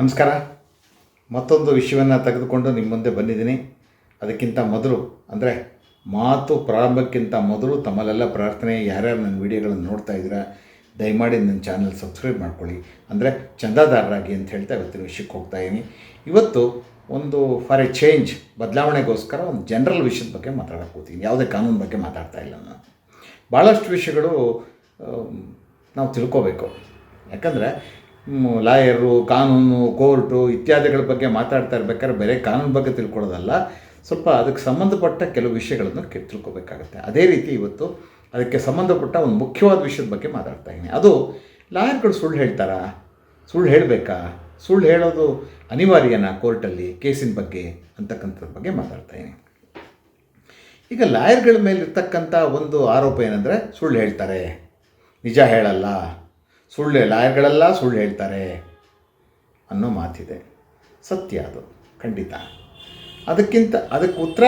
ನಮಸ್ಕಾರ. ಮತ್ತೊಂದು ವಿಷಯವನ್ನು ತೆಗೆದುಕೊಂಡು ನಿಮ್ಮ ಮುಂದೆ ಬಂದಿದ್ದೀನಿ. ಅದಕ್ಕಿಂತ ಮೊದಲು, ಅಂದರೆ ಮಾತು ಪ್ರಾರಂಭಕ್ಕಿಂತ ಮೊದಲು ತಮ್ಮಲ್ಲೆಲ್ಲ ಪ್ರಾರ್ಥನೆ, ಯಾರ್ಯಾರು ನನ್ನ ವೀಡಿಯೋಗಳನ್ನು ನೋಡ್ತಾ ಇದ್ದೀರಾ, ದಯಮಾಡಿ ನನ್ನ ಚಾನಲ್ ಸಬ್ಸ್ಕ್ರೈಬ್ ಮಾಡ್ಕೊಳ್ಳಿ. ಅಂದರೆ ಚಂದಾದಾರರಾಗಿ ಅಂತ ಹೇಳ್ತಾ ಇವತ್ತಿನ ವಿಷಯಕ್ಕೆ ಹೋಗ್ತಾ ಇದ್ದೀನಿ ಇವತ್ತು ಒಂದು ಫಾರ್ ಎ ಚೇಂಜ್, ಬದಲಾವಣೆಗೋಸ್ಕರ ಒಂದು ಜನರಲ್ ವಿಷಯದ ಬಗ್ಗೆ ಮಾತಾಡೋಕೆ ಹೋಗ್ತೀನಿ. ಯಾವುದೇ ಕಾನೂನು ಬಗ್ಗೆ ಮಾತಾಡ್ತಾ ಇಲ್ಲ ನಾನು. ಭಾಳಷ್ಟು ವಿಷಯಗಳು ನಾವು ತಿಳ್ಕೋಬೇಕು. ಯಾಕಂದರೆ ಲಾಯರು, ಕಾನೂನು, ಕೋರ್ಟು ಇತ್ಯಾದಿಗಳ ಬಗ್ಗೆ ಮಾತಾಡ್ತಾ ಇರ್ಬೇಕಾದ್ರೆ ಬೇರೆ ಕಾನೂನು ಬಗ್ಗೆ ತಿಳ್ಕೊಳ್ಳೋದಲ್ಲ. ಸ್ವಲ್ಪ ಅದಕ್ಕೆ ಸಂಬಂಧಪಟ್ಟ ಕೆಲವು ವಿಷಯಗಳನ್ನು ಕೆ ತಿಳ್ಕೊಬೇಕಾಗತ್ತೆ ಅದೇ ರೀತಿ ಇವತ್ತು ಅದಕ್ಕೆ ಸಂಬಂಧಪಟ್ಟ ಒಂದು ಮುಖ್ಯವಾದ ವಿಷಯದ ಬಗ್ಗೆ ಮಾತಾಡ್ತಾ ಇದ್ದೀನಿ. ಅದು ಲಾಯರ್ಗಳು ಸುಳ್ಳು ಹೇಳ್ತಾರಾ? ಸುಳ್ಳು ಹೇಳಬೇಕಾ? ಸುಳ್ಳು ಹೇಳೋದು ಅನಿವಾರ್ಯನಾ ಕೋರ್ಟಲ್ಲಿ ಕೇಸಿನ ಬಗ್ಗೆ ಅಂತಕ್ಕಂಥದ್ರ ಬಗ್ಗೆ ಮಾತಾಡ್ತಾ ಇದ್ದೀನಿ. ಈಗ ಲಾಯರ್ಗಳ ಮೇಲೆ ಇರ್ತಕ್ಕಂಥ ಒಂದು ಆರೋಪ ಏನಂದರೆ ಸುಳ್ಳು ಹೇಳ್ತಾರೆ. ನಿಜ ಹೇಳಲ್ಲ. ಸುಳ್ಳು ಲಾಯರ್ಗಳೆಲ್ಲ, ಸುಳ್ಳು ಹೇಳ್ತಾರೆ ಅನ್ನೋ ಮಾತಿದೆ. ಸತ್ಯ ಅದು, ಖಂಡಿತ. ಅದಕ್ಕಿಂತ, ಅದಕ್ಕೆ ಉತ್ತರ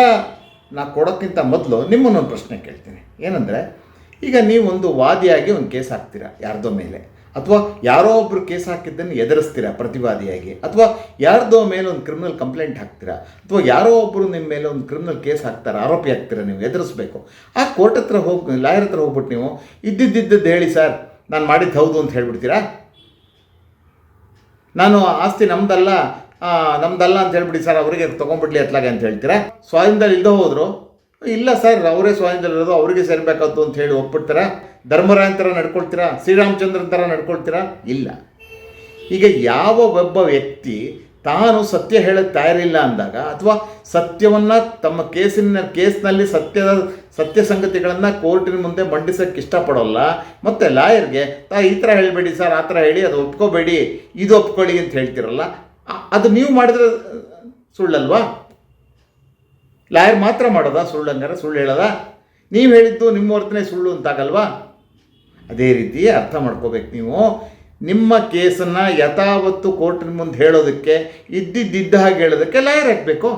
ನಾ ಕೊಡೋಕ್ಕಿಂತ ಮೊದಲು ನಿಮ್ಮನ್ನೊಂದು ಪ್ರಶ್ನೆ ಕೇಳ್ತೀನಿ. ಏನಂದರೆ, ಈಗ ನೀವು ಒಂದು ವಾದಿಯಾಗಿ ಒಂದು ಕೇಸ್ ಹಾಕ್ತೀರಾ, ಯಾರ್ದೋ ಮೇಲೆ? ಅಥವಾ ಯಾರೋ ಒಬ್ಬರು ಕೇಸ್ ಹಾಕಿದ್ದನ್ನು ಎದುರಿಸ್ತೀರಾ ಪ್ರತಿವಾದಿಯಾಗಿ? ಅಥವಾ ಯಾರ್ದೋ ಮೇಲೆ ಒಂದು ಕ್ರಿಮಿನಲ್ ಕಂಪ್ಲೇಂಟ್ ಹಾಕ್ತೀರಾ? ಅಥವಾ ಯಾರೋ ಒಬ್ಬರು ನಿಮ್ಮ ಮೇಲೆ ಒಂದು ಕ್ರಿಮಿನಲ್ ಕೇಸ್ ಹಾಕ್ತಾರೆ, ಆರೋಪಿ ಹಾಕ್ತೀರಾ ನೀವು ಎದುರಿಸ್ಬೇಕು? ಆ ಕೋರ್ಟ್ ಹತ್ರ ಹೋಗಿ, ಲಾಯರ್ ಹತ್ರ ಹೋಗ್ಬಿಟ್ಟು ನೀವು ಇದ್ದಿದ್ದಿದ್ದದ್ದು ಹೇಳಿ ಸರ್. ನಾನು ಮಾಡಿದ್ದು ಹೌದು ಅಂತ ಹೇಳಿಬಿಡ್ತೀರಾ? ನಾನು ಆಸ್ತಿ ನಮ್ಮದಲ್ಲ ನಮ್ದಲ್ಲ ಅಂತ ಹೇಳಿಬಿಡಿ ಸರ್, ಅವರಿಗೆ ತೊಗೊಂಡ್ಬಿಡ್ಲಿ ಅತ್ಲಾಗೆ ಅಂತ ಹೇಳ್ತೀರಾ? ಸ್ವಾಧೀನದಲ್ಲಿ ಇಲ್ಲದೆ ಹೋದ್ರು? ಇಲ್ಲ ಸರ್, ಅವರೇ ಸ್ವಾಧೀನದಲ್ಲಿ ಇರೋದು, ಅವರಿಗೆ ಸೇರಬೇಕಾದ್ದು ಅಂತ ಹೇಳಿ ಒಪ್ಪಿಡ್ತೀರಾ ಧರ್ಮರಾಯನ್ ಥರ ನಡ್ಕೊಳ್ತೀರಾ? ಶ್ರೀರಾಮಚಂದ್ರನ ಥರ ನಡ್ಕೊಳ್ತೀರಾ? ಇಲ್ಲ. ಈಗ ಯಾವ ಒಬ್ಬ ವ್ಯಕ್ತಿ ತಾನು ಸತ್ಯ ಹೇಳಕ್ಕೆ ತಯಾರಿಲ್ಲ ಅಂದಾಗ ಅಥವಾ ಸತ್ಯವನ್ನು ತಮ್ಮ ಕೇಸಿನ, ಕೇಸ್ನಲ್ಲಿ ಸತ್ಯದ, ಸತ್ಯ ಸಂಗತಿಗಳನ್ನು ಕೋರ್ಟಿನ ಮುಂದೆ ಮಂಡಿಸೋಕ್ಕೆ ಇಷ್ಟಪಡೋಲ್ಲ. ಮತ್ತು ಲಾಯರ್ಗೆ, ತಾ, ಈ ಥರ ಹೇಳಬೇಡಿ ಸರ್, ಆ ಥರ ಹೇಳಿ, ಅದು ಒಪ್ಕೋಬೇಡಿ, ಇದು ಒಪ್ಕೊಳ್ಳಿ ಅಂತ ಹೇಳ್ತಿರಲ್ಲ. ಅದು ನೀವು ಮಾಡಿದ್ರೆ ಸುಳ್ಳಲ್ವಾ? ಲಾಯರ್ ಮಾತ್ರ ಮಾಡೋದಾ? ಸುಳ್ಳು ಹಂಗಾರೆ ಸುಳ್ಳು ಹೇಳೋದಾ? ನೀವು ಹೇಳಿದ್ದು ನಿಮ್ಮ ವರ್ತನೆ ಸುಳ್ಳು ಅಂತಾಗಲ್ವಾ? ಅದೇ ರೀತಿ ಅರ್ಥ ಮಾಡ್ಕೋಬೇಕು ನೀವು. ನಿಮ್ಮ ಕೇಸನ್ನು ಯಥಾವತ್ತು ಕೋರ್ಟಿನ ಮುಂದೆ ಹೇಳೋದಕ್ಕೆ ಇದ್ದಿದ್ದಿದ್ದ ಹಾಗೆ ಹೇಳೋದಕ್ಕೆ ಲಾಯರ್ ಹಾಕಬೇಕು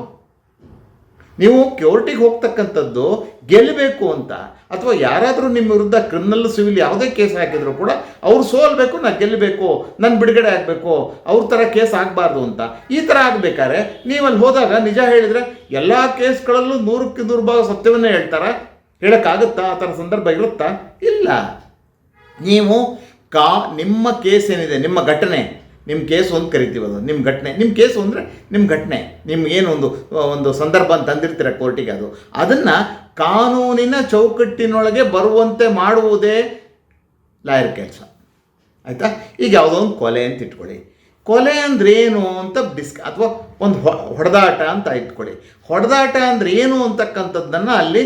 ನೀವು ಕೋರ್ಟಿಗೆ ಹೋಗ್ತಕ್ಕಂಥದ್ದು ಗೆಲ್ಲಬೇಕು ಅಂತ, ಅಥವಾ ಯಾರಾದರೂ ನಿಮ್ಮ ವಿರುದ್ಧ ಕ್ರಿಮಿನಲ್ ಸಿವಿಲ್ ಯಾವುದೇ ಕೇಸ್ ಹಾಕಿದ್ರು ಕೂಡ ಅವ್ರು ಸೋಲ್ಬೇಕು ನಾನು ಗೆಲ್ಲಬೇಕು ನನ್ನ ಬಿಡುಗಡೆ ಆಗಬೇಕು, ಅವ್ರ ಥರ ಕೇಸ್ ಆಗಬಾರ್ದು ಅಂತ, ಈ ಥರ ಆಗಬೇಕಾದ್ರೆ ನೀವಲ್ಲಿ ಹೋದಾಗ ನಿಜ ಹೇಳಿದರೆ ಎಲ್ಲ ಕೇಸ್ಗಳಲ್ಲೂ ನೂರಕ್ಕೆ ನೂರು ಭಾಗ ಸತ್ಯವನ್ನೇ ಹೇಳ್ತಾರಾ? ಹೇಳೋಕ್ಕಾಗುತ್ತಾ? ಆ ಥರ ಸಂದರ್ಭ ಇರುತ್ತಾ? ಇಲ್ಲ. ನೀವು ಕಾ, ನಿಮ್ಮ ಕೇಸ್ ಏನಿದೆ, ನಿಮ್ಮ ಘಟನೆ ನಿಮ್ಮ ಕೇಸು ಅಂತ ಕರಿತೀವಿ ಅದು ನಿಮ್ಮ ಘಟನೆ. ನಿಮ್ಮ ಕೇಸು ಅಂದರೆ ನಿಮ್ಮ ಘಟನೆ. ನಿಮ್ಗೇನು ಒಂದು ಒಂದು ಸಂದರ್ಭ ಅಂತ ತಂದಿರ್ತೀರ ಕೋರ್ಟಿಗೆ ಅದು. ಅದನ್ನು ಕಾನೂನಿನ ಚೌಕಟ್ಟಿನೊಳಗೆ ಬರುವಂತೆ ಮಾಡುವುದೇ ಲಾಯರ್ ಕೆಲಸ. ಆಯಿತಾ? ಈಗ ಯಾವುದೋ ಒಂದು ಕೊಲೆ ಅಂತ ಇಟ್ಕೊಳ್ಳಿ. ಕೊಲೆ ಅಂದ್ರೆ ಏನು ಅಂತ ಡಿಸ್ಕ್, ಅಥವಾ ಒಂದು ಹೊಡೆದಾಟ ಅಂತ ಇಟ್ಕೊಳ್ಳಿ. ಹೊಡೆದಾಟ ಅಂದ್ರೆ ಏನು ಅಂತಕ್ಕಂಥದ್ದನ್ನು ಅಲ್ಲಿ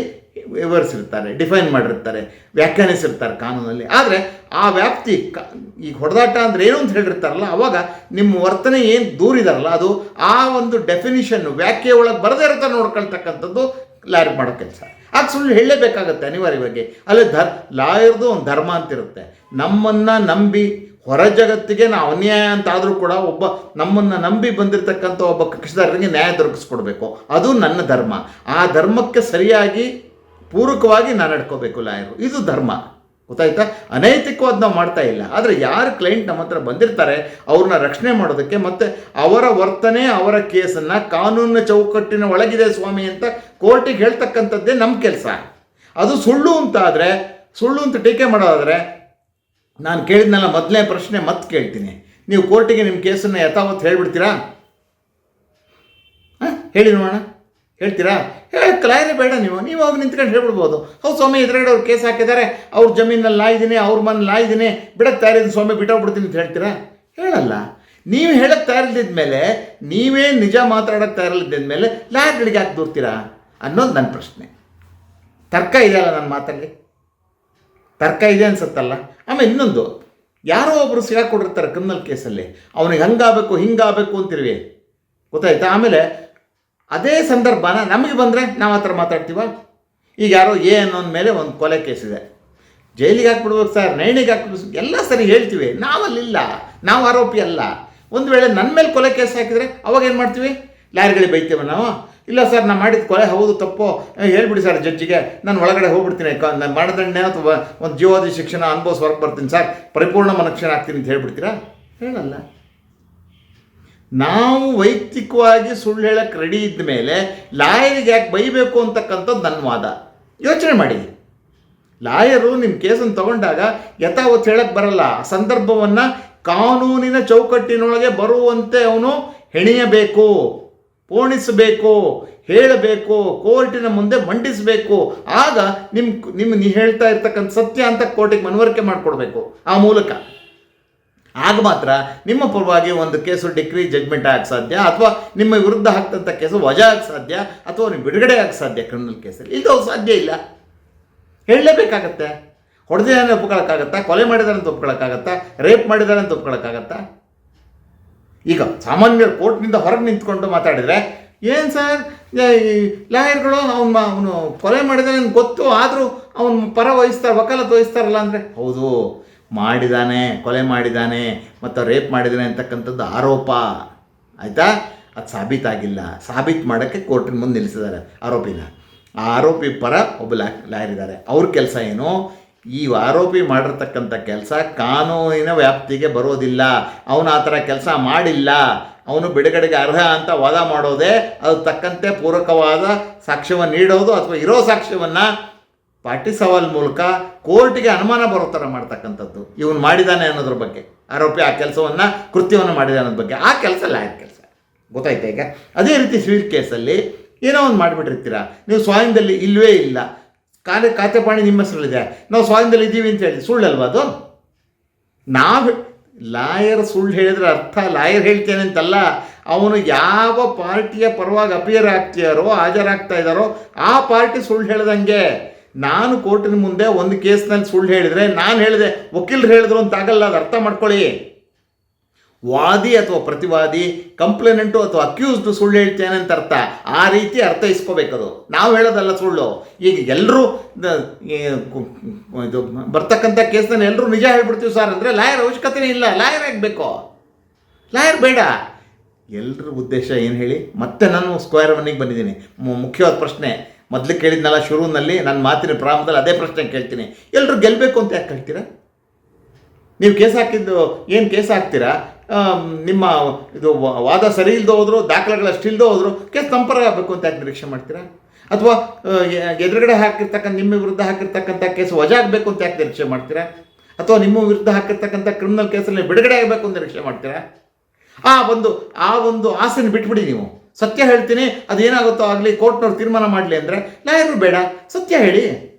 ವಿವರಿಸಿರ್ತಾರೆ ಡಿಫೈನ್ ಮಾಡಿರ್ತಾರೆ, ವ್ಯಾಖ್ಯಾನಿಸಿರ್ತಾರೆ ಕಾನೂನಲ್ಲಿ. ಆದರೆ ಆ ವ್ಯಾಪ್ತಿ ಕ ಈಗ ಹೊಡೆದಾಟ ಅಂದ್ರೆ ಏನು ಅಂತ ಹೇಳಿರ್ತಾರಲ್ಲ, ಅವಾಗ ನಿಮ್ಮ ವರ್ತನೆ ಏನು ದೂರಿದಾರಲ್ಲ ಅದು ಆ ಒಂದು ಡೆಫಿನಿಷನ್ ವ್ಯಾಖ್ಯೆ ಒಳಗೆ ಬರದೇ ಇರ್ತಾ ನೋಡ್ಕೊಳ್ತಕ್ಕಂಥದ್ದು ಲಾಯರ್ ಮಾಡೋ ಕೆಲಸ. ಆಗ ಸುಳ್ಳು ಹೇಳಲೇಬೇಕಾಗತ್ತೆ ಅನಿವಾರ್ಯವಾಗಿ ಅಲ್ಲಿ ಧರ್, ಲಾಯರ್ದು ಒಂದು ಧರ್ಮ ಅಂತಿರುತ್ತೆ. ನಮ್ಮನ್ನು ನಂಬಿ ಹೊರ ಜಗತ್ತಿಗೆ ನಾವು ಅನ್ಯಾಯ ಅಂತಾದರೂ ಕೂಡ ಒಬ್ಬ, ನಮ್ಮನ್ನು ನಂಬಿ ಬಂದಿರತಕ್ಕಂಥ ಒಬ್ಬ ಕಕ್ಷಿದಾರರಿಗೆ ನ್ಯಾಯ ದೊರಕಿಸ್ಕೊಡ್ಬೇಕು. ಅದು ನನ್ನ ಧರ್ಮ. ಆ ಧರ್ಮಕ್ಕೆ ಸರಿಯಾಗಿ ಪೂರಕವಾಗಿ ನಾನು ನಡ್ಕೋಬೇಕು ಲಾಯರು. ಇದು ಧರ್ಮ. ಗೊತ್ತಾಯ್ತಾ? ಅನೈತಿಕವಾದ ನಾವು ಮಾಡ್ತಾ ಇಲ್ಲ. ಆದರೆ ಯಾರು ಕ್ಲೈಂಟ್ ನಮ್ಮ ಹತ್ರ ಬಂದಿರ್ತಾರೆ, ಅವ್ರನ್ನ ರಕ್ಷಣೆ ಮಾಡೋದಕ್ಕೆ ಮತ್ತು ಅವರ ವರ್ತನೆ, ಅವರ ಕೇಸನ್ನು ಕಾನೂನಿನ ಚೌಕಟ್ಟಿನ ಒಳಗಿದೆ ಸ್ವಾಮಿ ಅಂತ ಕೋರ್ಟಿಗೆ ಹೇಳ್ತಕ್ಕಂಥದ್ದೇ ನಮ್ಮ ಕೆಲಸ. ಅದು ಸುಳ್ಳು ಅಂತ ಆದರೆ, ಸುಳ್ಳು ಅಂತ ಟೀಕೆ ಮಾಡೋದಾದರೆ, ನಾನು ಕೇಳಿದ್ನಲ್ಲ ಮೊದಲನೇ ಪ್ರಶ್ನೆ ಮತ್ತೆ ಕೇಳ್ತೀನಿ. ನೀವು ಕೋರ್ಟಿಗೆ ನಿಮ್ಮ ಕೇಸನ್ನು ಯಥಾವತ್ತು ಹೇಳ್ಬಿಡ್ತೀರಾ? ಹಾಂ? ಹೇಳಿ ನೋಡೋಣ. ಹೇಳ್ತೀರಾ? ಹೇ ಕ್ಲಾರಿ ಬೇಡ ನೀವು. ನೀವು ಹೋಗಿ ನಿಂತ್ಕೊಂಡು ಹೇಳ್ಬಿಡ್ಬೋದು. ಹೌದು ಸ್ವಾಮಿ, ಎದುರುಗಡೆ ಅವ್ರು ಕೇಸ್ ಹಾಕಿದ್ದಾರೆ. ಅವ್ರ ಜಮೀನಲ್ಲಿ ಲಾಯಿದ್ದೀನಿ ಅವ್ರ ಮನೆ ಲಾಯಿದ್ದೀನಿ ಬಿಡಕ್ಕೆ ತಯಾರಿದ್ದೀನಿ ಸ್ವಾಮಿ ಬಿಟ್ಟೋಗ್ಬಿಡ್ತೀನಿ ಅಂತ ಹೇಳ್ತೀರಾ? ಹೇಳಲ್ಲ. ನೀವು ಹೇಳಕ್ಕೆ ತಯಾರಿಲ್ದಿದ್ದ ಮೇಲೆ, ನೀವೇ ನಿಜ ಮಾತಾಡೋಕ್ಕೆ ತಯಾರಿಲ್ದಿದ್ದ ಮೇಲೆ ಲಾಯರ್ಗಳಿಗೆ ಯಾಕೆ ದೂರ್ತೀರಾ? ಅನ್ನೋದು ನನ್ನ ಪ್ರಶ್ನೆ. ತರ್ಕ ಇದೆಯಲ್ಲ ನನ್ನ ಮಾತಲ್ಲಿ? ತರ್ಕ ಇದೆ ಅನ್ಸುತ್ತಲ್ಲ? ಆಮೇಲೆ ಇನ್ನೊಂದು. ಯಾರೋ ಒಬ್ಬರು ಸಿಗಾಕೊಂಡಿರ್ತಾರೆ ಕ್ರಿಮಿನಲ್ ಕೇಸಲ್ಲಿ ಅವನಿಗೆ ಹಂಗಾಗಬೇಕು, ಹಿಂಗಾಗಬೇಕು ಅಂತಿರುವೆ. ಗೊತ್ತಾಯ್ತಾ? ಆಮೇಲೆ ಅದೇ ಸಂದರ್ಭನ ನಮಗೆ ಬಂದರೆ ನಾವು ಆ ಥರ ಮಾತಾಡ್ತೀವ? ಈಗ ಯಾರೋ ಎ ಅನ್ನೋನ್ ಮೇಲೆ ಒಂದು ಕೊಲೆ ಇದೆ. ಜೈಲಿಗೆ ಹಾಕ್ಬಿಡ್ಬೇಕು ಸರ್ ನೈಣಿಗೆ ಹಾಕ್ಬಿಡ್ಬೇಕು, ಎಲ್ಲ ಸರಿ ಹೇಳ್ತೀವಿ. ನಾವಲ್ಲಿಲ್ಲ, ನಾವು ಆರೋಪಿ ಅಲ್ಲ. ಒಂದು ವೇಳೆ ನನ್ನ ಮೇಲೆ ಕೊಲೆ ಕೇಸ್ ಹಾಕಿದರೆ ಅವಾಗ ಏನು ಮಾಡ್ತೀವಿ? ಲಾರಿಗಳಿಗೆ ಬೈತೇವೆ ನಾವು. ಇಲ್ಲ ಸರ್ ನಾನು ಮಾಡಿದ ಕೊಲೆ ಹೌದು, ತಪ್ಪು. ಹೇಳ್ಬಿಡಿ ಸರ್ ಜಡ್ಜಿಗೆ. ನಾನು ಒಳಗಡೆ ಹೋಗ್ಬಿಡ್ತೀನಿ. ನಾನು ಮಾಡಿದಂಡೆ ಅಥವಾ ಒಂದು ಜೀವಾದಿ ಶಿಕ್ಷಣ ಅನುಭವಿಸ್ ಹೊರಗೆ ಬರ್ತೀನಿ ಸರ್. ಪರಿಪೂರ್ಣ ಮನಕ್ಷಣ ಆಗ್ತೀನಿ ಅಂತ ಹೇಳ್ಬಿಡ್ತೀರಾ? ಹೇಳಲ್ಲ. ನಾವು ವೈಯಕ್ತಿಕವಾಗಿ ಸುಳ್ಳು ಹೇಳಕ್ಕೆ ರೆಡಿ ಇದ್ದ ಮೇಲೆ ಲಾಯರಿಗೆ ಯಾಕೆ ಬೈಬೇಕು ಅಂತಕ್ಕಂಥದ್ದು ನನ್ನ ವಾದ. ಯೋಚನೆ ಮಾಡಿ. ಲಾಯರು ನಿಮ್ಮ ಕೇಸನ್ನು ತಗೊಂಡಾಗ ಯಥಾವತ್ತು ಹೇಳಕ್ಕೆ ಬರಲ್ಲ. ಸಂದರ್ಭವನ್ನು ಕಾನೂನಿನ ಚೌಕಟ್ಟಿನೊಳಗೆ ಬರುವಂತೆ ಅವನು ಹೆಣೆಯಬೇಕು, ಪೋಣಿಸಬೇಕು, ಹೇಳಬೇಕು, ಕೋರ್ಟಿನ ಮುಂದೆ ಮಂಡಿಸಬೇಕು. ಆಗ ನಿಮ್ಮ ನಿಮ್ಮ ನೀವು ಹೇಳ್ತಾ ಇರ್ತಕ್ಕಂಥ ಸತ್ಯ ಅಂತ ಕೋರ್ಟಿಗೆ ಮನವರಿಕೆ ಮಾಡಿಕೊಡ್ಬೇಕು. ಆ ಮೂಲಕ. ಆಗ ಮಾತ್ರ ನಿಮ್ಮ ಪರವಾಗಿ ಒಂದು ಕೇಸು ಡಿಕ್ರಿ ಜಡ್ಮೆಂಟ್ ಆಗಕ್ಕೆ ಸಾಧ್ಯ, ಅಥವಾ ನಿಮ್ಮ ವಿರುದ್ಧ ಹಾಕ್ತಂಥ ಕೇಸು ವಜಾ ಆಗಕ್ಕೆ ಸಾಧ್ಯ, ಅಥವಾ ನೀವು ಬಿಡುಗಡೆ ಆಗಕ್ಕೆ ಸಾಧ್ಯ ಕ್ರಿಮಿನಲ್ ಕೇಸಲ್ಲಿ ಇದು ಸಾಧ್ಯ ಇಲ್ಲ. ಹೇಳಲೇಬೇಕಾಗತ್ತೆ. ಹೊಡೆದಿದ್ದಾನೆ ಒಪ್ಕೊಳ್ಳೋಕ್ಕಾಗತ್ತಾ ಕೊಲೆ ಮಾಡಿದಾನೆ ಅಂತ ಒಪ್ಕೊಳಕ್ಕಾಗತ್ತಾ? ರೇಪ್ ಮಾಡಿದಾನೆ ಅಂತ ಒಪ್ಕೊಳಕ್ಕಾಗತ್ತಾ? ಈಗ ಸಾಮಾನ್ಯ ಕೋರ್ಟ್ನಿಂದ ಹೊರಗೆ ನಿಂತ್ಕೊಂಡು ಮಾತಾಡಿದರೆ, ಏನು ಸರ್? ಲಾಯರ್ಗಳು ಅವನು ಅವನು ಕೊಲೆ ಮಾಡಿದಾನೆ ಗೊತ್ತು, ಆದರೂ ಅವನು ಪರ ವಹಿಸ್ತಾರೆ ವಕಾಲತ್ ವಹಿಸ್ತಾರಲ್ಲ ಅಂದರೆ? ಹೌದು. ಮಾಡಿದಾನೆ, ಕೊಲೆ ಮಾಡಿದಾನೆ ಮತ್ತು ರೇಪ್ ಮಾಡಿದಾನೆ ಅಂತಕ್ಕಂಥದ್ದು ಆರೋಪ. ಆಯಿತಾ? ಅದು ಸಾಬೀತಾಗಿಲ್ಲ. ಸಾಬೀತು ಮಾಡೋಕ್ಕೆ ಕೋರ್ಟಿನ ಮುಂದೆ ನಿಲ್ಲಿಸಿದ್ದಾರೆ ಆರೋಪಿನ. ಆ ಆರೋಪಿ ಪರ ಒಬ್ಬ ಲ್ಯಾ, ಲಾಯರ್ ಇದ್ದಾರೆ ಅವ್ರ ಕೆಲಸ ಏನು? ಈ ಆರೋಪಿ ಮಾಡಿರ್ತಕ್ಕಂಥ ಕೆಲಸ ಕಾನೂನಿನ ವ್ಯಾಪ್ತಿಗೆ ಬರೋದಿಲ್ಲ. ಅವನು ಆ ಥರ ಕೆಲಸ ಮಾಡಿಲ್ಲ. ಅವನು ಬಿಡುಗಡೆಗೆ ಅರ್ಹ ಅಂತ ವಾದ ಮಾಡೋದೇ ಅದು ತಕ್ಕಂತೆ ಪೂರಕವಾದ ಸಾಕ್ಷ್ಯವನ್ನು ನೀಡೋದು ಅಥವಾ ಇರೋ ಸಾಕ್ಷ್ಯವನ್ನು ಪಾರ್ಟಿ ಸವಾಲ್ ಮೂಲಕ ಕೋರ್ಟಿಗೆ ಅನುಮಾನ ಬರೋ ಥರ ಮಾಡ್ತಕ್ಕಂಥದ್ದು. ಇವನು ಮಾಡಿದ್ದಾನೆ ಅನ್ನೋದ್ರ ಬಗ್ಗೆ. ಆರೋಪಿ ಆ ಕೆಲಸವನ್ನು, ಕೃತ್ಯವನ್ನು ಮಾಡಿದೆ ಅನ್ನೋದ್ರ ಬಗ್ಗೆ. ಆ ಕೆಲಸ ಲಾಯರ್ ಕೆಲಸ. ಗೊತ್ತಾಯ್ತು ಈಗ? ಅದೇ ರೀತಿ ಸಿವಿಲ್ ಕೇಸಲ್ಲಿ ಏನೋ ಒಂದು ಮಾಡಿಬಿಟ್ಟಿರ್ತೀರ? ನೀವು ಸ್ವಾಯಂದಲ್ಲಿ ಇಲ್ಲವೇ ಇಲ್ಲ. ಖಾತೆ ಖಾತೆ ಪಾಣಿ ನಿಮ್ಮ ಹೆಸರಲ್ಲಿದೆ. ನಾವು ಸ್ವಾಯಂದಲ್ಲಿ ಇದ್ದೀವಿ ಅಂತ ಹೇಳಿ ಸುಳ್ಳಲ್ವಾ ಅದು? ನಾವು ಲಾಯರ್ ಸುಳ್ಳು ಹೇಳಿದ್ರೆ ಅರ್ಥ, ಲಾಯರ್ ಹೇಳ್ತೇನೆ ಅಂತಲ್ಲ. ಅವನು ಯಾವ ಪಾರ್ಟಿಯ ಪರವಾಗಿ ಅಪಿಯರ್ ಆಗ್ತೀಯಾರೋ ಹಾಜರಾಗ್ತಾ ಇದ್ದಾರೋ ಆ ಪಾರ್ಟಿ ಸುಳ್ಳು ಹೇಳ್ದಂಗೆ. ನಾನು ಕೋರ್ಟಿನ ಮುಂದೆ ಒಂದು ಕೇಸ್ನಲ್ಲಿ ಸುಳ್ಳು ಹೇಳಿದರೆ, ನಾನು ಹೇಳಿದೆ, ವಕೀಲರು ಹೇಳಿದ್ರು ಅಂತ ಆಗಲ್ಲ, ಅದು ಅರ್ಥ ಮಾಡ್ಕೊಳ್ಳಿ. ವಾದಿ ಅಥವಾ ಪ್ರತಿವಾದಿ, ಕಂಪ್ಲೇನೆಂಟು ಅಥವಾ ಅಕ್ಯೂಸ್ಡ್ ಸುಳ್ಳು ಹೇಳ್ತೇನೆ ಅಂತ ಅರ್ಥ. ಆ ರೀತಿ ಅರ್ಥೈಸ್ಕೋಬೇಕದು ನಾವು ಹೇಳೋದಲ್ಲ ಸುಳ್ಳು. ಈಗ ಎಲ್ಲರೂ ಇದು ಬರ್ತಕ್ಕಂಥ ಕೇಸ್ನಲ್ಲಿ ಎಲ್ಲರೂ ನಿಜ ಹೇಳ್ಬಿಡ್ತೀವಿ ಸರ್ ಅಂದರೆ ಲಾಯರ್ ಅವಶ್ಯಕತೆನೇ ಇಲ್ಲ. ಲಾಯರ್ ಆಗಬೇಕು. ಲಾಯರ್ ಬೇಡ. ಎಲ್ಲರ ಉದ್ದೇಶ ಏನು ಹೇಳಿ? ಮತ್ತೆ ನಾನು ಸ್ಕ್ವೇರ್ ಒನ್ನಿಗೆ ಬಂದಿದ್ದೀನಿ. ಮುಖ್ಯವಾದ ಪ್ರಶ್ನೆ. ಮೊದಲು ಕೇಳಿದ್ನಲ್ಲ ಶುರುವಿನಲ್ಲಿ ನನ್ನ ಮಾತಿನ ಪ್ರಾರಂಭದಲ್ಲಿ ಅದೇ ಪ್ರಶ್ನೆ ಕೇಳ್ತೀನಿ. ಎಲ್ಲರೂ ಗೆಲ್ಲಬೇಕು ಅಂತ ಯಾಕೆ ಕೇಳ್ತೀರಾ? ನೀವು ಕೇಸ್ ಹಾಕಿದ್ದು, ಏನು ಕೇಸ್ ಹಾಕ್ತೀರಾ? ನಿಮ್ಮ ಇದು ವಾದ ಸರಿ ಇಲ್ಲದೆ ಹೋದ್ರು, ದಾಖಲೆಗಳು ಅಷ್ಟಿಲ್ಲದೆ ಹೋದ್ರು ಕೇಸ್ ತಂಪರ ಆಗಬೇಕು ಅಂತ ಯಾಕೆ ನಿರೀಕ್ಷೆ ಮಾಡ್ತೀರಾ? ಅಥವಾ ಎದುರುಗಡೆ ಹಾಕಿರ್ತಕ್ಕಂಥ, ನಿಮ್ಮ ವಿರುದ್ಧ ಹಾಕಿರ್ತಕ್ಕಂಥ ಕೇಸ್ ವಜಾ ಆಗಬೇಕು ಅಂತ ಯಾಕೆ ನಿರೀಕ್ಷೆ ಮಾಡ್ತೀರಾ? ಅಥವಾ ನಿಮ್ಮ ವಿರುದ್ಧ ಹಾಕಿರ್ತಕ್ಕಂಥ ಕ್ರಿಮಿನಲ್ ಕೇಸಲ್ಲಿ ಬಿಡುಗಡೆ ಆಗಬೇಕು ಅಂತ ನಿರೀಕ್ಷೆ ಮಾಡ್ತೀರಾ? ಆ ಒಂದು ಆ ಒಂದು ಆಸೆನ ಬಿಟ್ಬಿಡಿ ನೀವು. ಸತ್ಯ ಹೇಳ್ತೀನಿ, ಅದೇನಾಗುತ್ತೋ ಆಗಲಿ, ಕೋರ್ಟ್ನವ್ರು ತೀರ್ಮಾನ ಮಾಡಲಿ ಅಂದರೆ ಲಾಯರು ಬೇಡ. ಸತ್ಯ ಹೇಳಿ.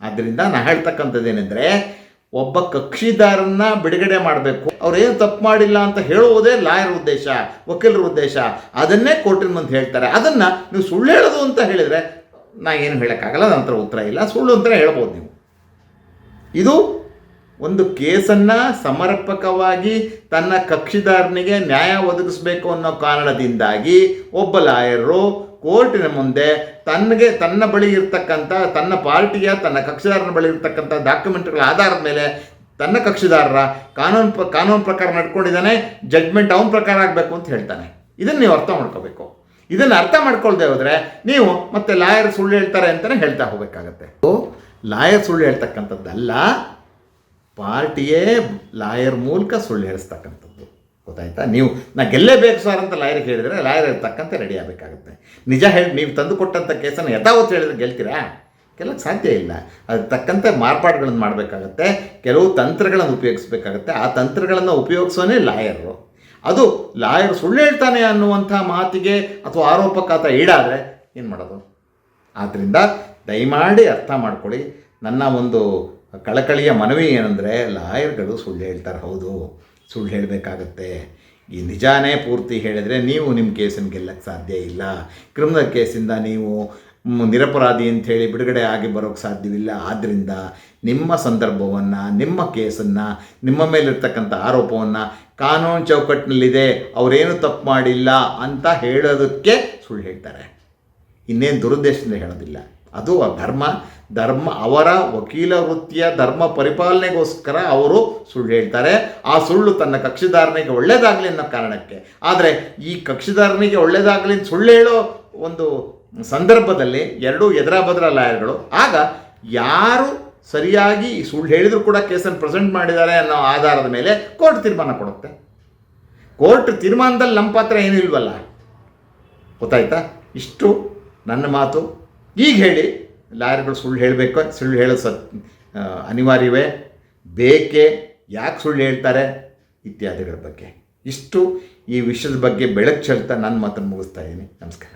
ಆದ್ದರಿಂದ ನಾ ಹೇಳ್ತಕ್ಕಂಥದ್ದೇನೆಂದರೆ, ಒಬ್ಬ ಕಕ್ಷಿದಾರನ್ನ ಬಿಡುಗಡೆ ಮಾಡಬೇಕು. ಅವ್ರೇನು ತಪ್ಪು ಮಾಡಿಲ್ಲ ಅಂತ ಹೇಳುವುದೇ ಲಾಯರ್ ಉದ್ದೇಶ, ವಕೀಲರ ಉದ್ದೇಶ. ಅದನ್ನೇ ಕೋರ್ಟಿನ ಮುಂದೆ ಹೇಳ್ತಾರೆ. ಅದನ್ನು ನೀವು ಸುಳ್ಳು ಹೇಳೋದು ಅಂತ ಹೇಳಿದರೆ ನಾ ಏನು ಹೇಳೋಕ್ಕಾಗಲ್ಲ ನಂತರ ಉತ್ತರ ಇಲ್ಲ. ಸುಳ್ಳು ಅಂತಲೇ ಹೇಳ್ಬೋದು ನೀವು. ಇದು ಒಂದು ಕೇಸನ್ನು ಸಮರ್ಪಕವಾಗಿ ತನ್ನ ಕಕ್ಷಿದಾರನಿಗೆ ನ್ಯಾಯ ಒದಗಿಸಬೇಕು ಅನ್ನೋ ಕಾರಣದಿಂದಾಗಿ ಒಬ್ಬ ಲಾಯರು ಕೋರ್ಟಿನ ಮುಂದೆ ತನಗೆ ತನ್ನ ಬಳಿ ಇರ್ತಕ್ಕಂಥ, ತನ್ನ ಪಾರ್ಟಿಯ, ತನ್ನ ಕಕ್ಷಿದಾರನ ಬಳಿ ಇರ್ತಕ್ಕಂಥ ಡಾಕ್ಯುಮೆಂಟ್ಗಳ ಆಧಾರದ ಮೇಲೆ ತನ್ನ ಕಕ್ಷಿದಾರರ ಕಾನೂನು ಪ್ರ, ಕಾನೂನು ಪ್ರಕಾರ ನಡ್ಕೊಂಡಿದ್ದಾನೆ ಜಡ್ಮೆಂಟ್ ಅವನ ಪ್ರಕಾರ ಆಗಬೇಕು ಅಂತ ಹೇಳ್ತಾನೆ. ಇದನ್ನು ನೀವು ಅರ್ಥ ಮಾಡ್ಕೋಬೇಕು. ಇದನ್ನು ಅರ್ಥ ಮಾಡ್ಕೊಳ್ದೆ ಹೋದರೆ ನೀವು ಮತ್ತೆ ಲಾಯರ್ ಸುಳ್ಳು ಹೇಳ್ತಾರೆ ಅಂತಲೇ ಹೇಳ್ತಾ ಹೋಗಬೇಕಾಗತ್ತೆ. ಲಾಯರ್ ಸುಳ್ಳು ಹೇಳ್ತಕ್ಕಂಥದ್ದಲ್ಲ ಪಾರ್ಟಿಯೇ ಲಾಯರ್ ಮೂಲಕ ಸುಳ್ಳು ಹೇಳಿಸ್ತಕ್ಕಂಥದ್ದು. ಗೊತ್ತಾಯ್ತಾ? ನೀವು ನಾ ಗೆಲ್ಲೇಬೇಕು ಸರ್ ಅಂತ ಲಾಯರ್ ಹೇಳಿದರೆ ಲಾಯರ್ ತಕ್ಕಂತೆ ರೆಡಿ ಆಗಬೇಕಾಗುತ್ತೆ. ನಿಜ ಹೇಳಿ, ನೀವು ತಂದು ಕೊಟ್ಟಂಥ ಕೇಸನ್ನು ಯಥಾವತ್ತು ಹೇಳಿದ್ರೆ ಗೆಲ್ತೀರಾ? ಗೆಲ್ಲಕ್ಕೆ ಸಾಧ್ಯ ಇಲ್ಲ. ಅದಕ್ಕೆ ತಕ್ಕಂತೆ ಮಾರ್ಪಾಡುಗಳನ್ನು ಮಾಡಬೇಕಾಗತ್ತೆ, ಕೆಲವು ತಂತ್ರಗಳನ್ನು ಉಪಯೋಗಿಸ್ಬೇಕಾಗತ್ತೆ. ಆ ತಂತ್ರಗಳನ್ನು ಉಪಯೋಗಿಸೋನೇ ಲಾಯರು. ಅದು ಲಾಯರ್ ಸುಳ್ಳು ಹೇಳ್ತಾನೆ ಅನ್ನುವಂಥ ಮಾತಿಗೆ ಅಥವಾ ಆರೋಪಕ್ಕಾತ ಈಡಾದರೆ ಏನು ಮಾಡೋದು? ಆದ್ದರಿಂದ ದಯಮಾಡಿ ಅರ್ಥ ಮಾಡ್ಕೊಳ್ಳಿ. ನನ್ನ ಒಂದು ಕಳಕಳಿಯ ಮನವಿ ಏನಂದರೆ, ಲಾಯರ್ಗಳು ಸುಳ್ಳು ಹೇಳ್ತಾರೆ, ಹೌದು, ಸುಳ್ಳು ಹೇಳಬೇಕಾಗತ್ತೆ. ಈ ನಿಜಾನೇ ಪೂರ್ತಿ ಹೇಳಿದರೆ ನೀವು ನಿಮ್ಮ ಕೇಸನ್ನು ಗೆಲ್ಲಕ್ಕೆ ಸಾಧ್ಯ ಇಲ್ಲ. ಕ್ರಿಮಿನಲ್ ಕೇಸಿಂದ ನೀವು ನಿರಪರಾಧಿ ಅಂಥೇಳಿ ಬಿಡುಗಡೆ ಆಗಿ ಬರೋಕ್ಕೆ ಸಾಧ್ಯವಿಲ್ಲ. ಆದ್ದರಿಂದ ನಿಮ್ಮ ಸಂದರ್ಭವನ್ನು, ನಿಮ್ಮ ಕೇಸನ್ನು, ನಿಮ್ಮ ಮೇಲಿರ್ತಕ್ಕಂಥ ಆರೋಪವನ್ನು ಕಾನೂನು ಚೌಕಟ್ಟಿನಲ್ಲಿದೆ, ಅವರೇನು ತಪ್ಪು ಮಾಡಿಲ್ಲ ಅಂತ ಹೇಳೋದಕ್ಕೆ ಸುಳ್ಳು ಹೇಳ್ತಾರೆ. ಇನ್ನೇನು ದುರುದ್ದೇಶದಿಂದ ಹೇಳೋದಿಲ್ಲ. ಅದು ಧರ್ಮ ಧರ್ಮ ಅವರ ವಕೀಲ ವೃತ್ತಿಯ ಧರ್ಮ ಪರಿಪಾಲನೆಗೋಸ್ಕರ ಅವರು ಸುಳ್ಳು ಹೇಳ್ತಾರೆ. ಆ ಸುಳ್ಳು ತನ್ನ ಕಕ್ಷಿದಾರನಿಗೆ ಒಳ್ಳೇದಾಗಲಿ ಅನ್ನೋ ಕಾರಣಕ್ಕೆ. ಆದರೆ ಈ ಕಕ್ಷಿದಾರನಿಗೆ ಒಳ್ಳೇದಾಗಲಿ ಸುಳ್ಳು ಹೇಳೋ ಒಂದು ಸಂದರ್ಭದಲ್ಲಿ ಎರಡೂ ಎದುರಾಬದ್ರ ಬದರ ಲಾಯರ್ಗಳು. ಆಗ ಯಾರು ಸರಿಯಾಗಿ ಸುಳ್ಳು ಹೇಳಿದರೂ ಕೂಡ ಕೇಸನ್ನು ಪ್ರೆಸೆಂಟ್ ಮಾಡಿದ್ದಾರೆ ಅನ್ನೋ ಆಧಾರದ ಮೇಲೆ ಕೋರ್ಟ್ ತೀರ್ಮಾನ ಕೊಡುತ್ತೆ. ಕೋರ್ಟ್ ತೀರ್ಮಾನದಲ್ಲಿ ನಮ್ಮ ಪಾತ್ರ ಏನೂ ಇಲ್ವಲ್ಲ? ಗೊತ್ತಾಯ್ತಾ? ಇಷ್ಟು ನನ್ನ ಮಾತು. ಈಗ ಹೇಳಿ, ಲಾಯರ್ಗಳು ಸುಳ್ಳು ಹೇಳಬೇಕು, ಸುಳ್ಳು ಹೇಳೋ ಸತ್ ಅನಿವಾರ್ಯವೇ, ಬೇಕೆ, ಯಾಕೆ ಸುಳ್ಳು ಹೇಳ್ತಾರೆ, ಇತ್ಯಾದಿಗಳ ಬಗ್ಗೆ. ಇಷ್ಟು ಈ ವಿಷಯದ ಬಗ್ಗೆ ಬೆಳಕು ಚೆಲ್ತಾ ನನ್ನ ಮಾತನ್ನು ಮುಗಿಸ್ತಾ ಇದ್ದೀನಿ. ನಮಸ್ಕಾರ.